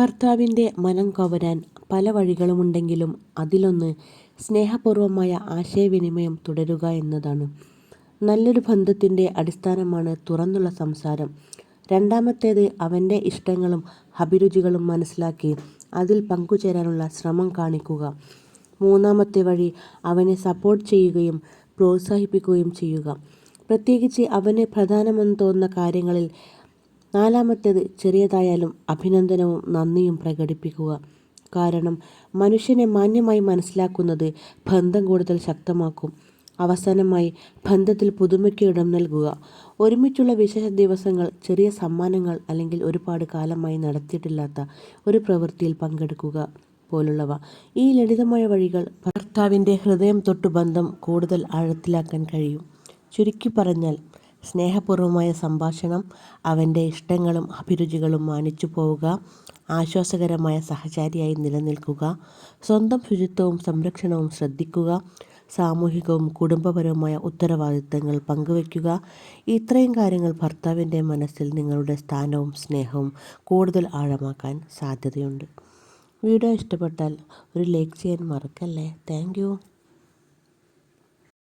ഭർത്താവിന്റെ മനം കവരാൻ പല വഴികളുമുണ്ടെങ്കിലും അതിലൊന്ന് സ്നേഹപൂർവമായ ആശയവിനിമയം തുടരുക എന്നതാണ്. നല്ലൊരു ബന്ധത്തിന്റെ അടിസ്ഥാനമാണ് തുറന്നുള്ള സംസാരം. രണ്ടാമത്തേത് അവന്റെ ഇഷ്ടങ്ങളും അഭിരുചികളും മനസ്സിലാക്കി അതിൽ പങ്കുചേരാനുള്ള ശ്രമം കാണിക്കുക. മൂന്നാമത്തെ വഴി അവനെ സപ്പോർട്ട് ചെയ്യുകയും പ്രോത്സാഹിപ്പിക്കുകയും ചെയ്യുക, പ്രത്യേകിച്ച് അവന് പ്രധാനമെന്ന് തോന്നുന്ന കാര്യങ്ങളിൽ. നാലാമത്തേത് ചെറിയതായാലും അഭിനന്ദനവും നന്ദിയും പ്രകടിപ്പിക്കുക. കാരണം മനുഷ്യനെ മാന്യമായി മനസ്സിലാക്കുന്നത് ബന്ധം കൂടുതൽ ശക്തമാക്കും. അവസാനമായി ബന്ധത്തിൽ പുതുമയ്ക്ക് ഇടം നൽകുക. ഒരുമിച്ചുള്ള വിശേഷ ദിവസങ്ങൾ, ചെറിയ സമ്മാനങ്ങൾ അല്ലെങ്കിൽ ഒരുപാട് കാലമായി നടത്തിയിട്ടില്ലാത്ത ഒരു പ്രവൃത്തിയിൽ പങ്കെടുക്കുക പോലുള്ളവ. ഈ ലളിതമായ വഴികൾ ഭർത്താവിന്റെ ഹൃദയം തൊട്ടു ബന്ധം കൂടുതൽ ആഴത്തിലാക്കാൻ കഴിയും. ചുരുക്കിപ്പറഞ്ഞാൽ സ്നേഹപൂർവമായ സംഭാഷണം, അവന്റെ ഇഷ്ടങ്ങളും അഭിരുചികളും മാനിച്ചു പോവുക, ആശ്വാസകരമായ സഹചാരിയായി നിലനിൽക്കുക, സ്വന്തം ശുചിത്വവും സംരക്ഷണവും ശ്രദ്ധിക്കുക, സാമൂഹികവും കുടുംബപരവുമായ ഉത്തരവാദിത്തങ്ങൾ പങ്കുവയ്ക്കുക. ഇത്രയും കാര്യങ്ങൾ ഭർത്താവിന്റെ മനസ്സിൽ നിങ്ങളുടെ സ്ഥാനവും സ്നേഹവും കൂടുതൽ ആഴമാക്കാൻ സാധ്യതയുണ്ട്. വീഡിയോ ഇഷ്ടപ്പെട്ടാൽ ഒരു ലൈക്ക് ചെയ്യാൻ മറക്കല്ലേ. താങ്ക്.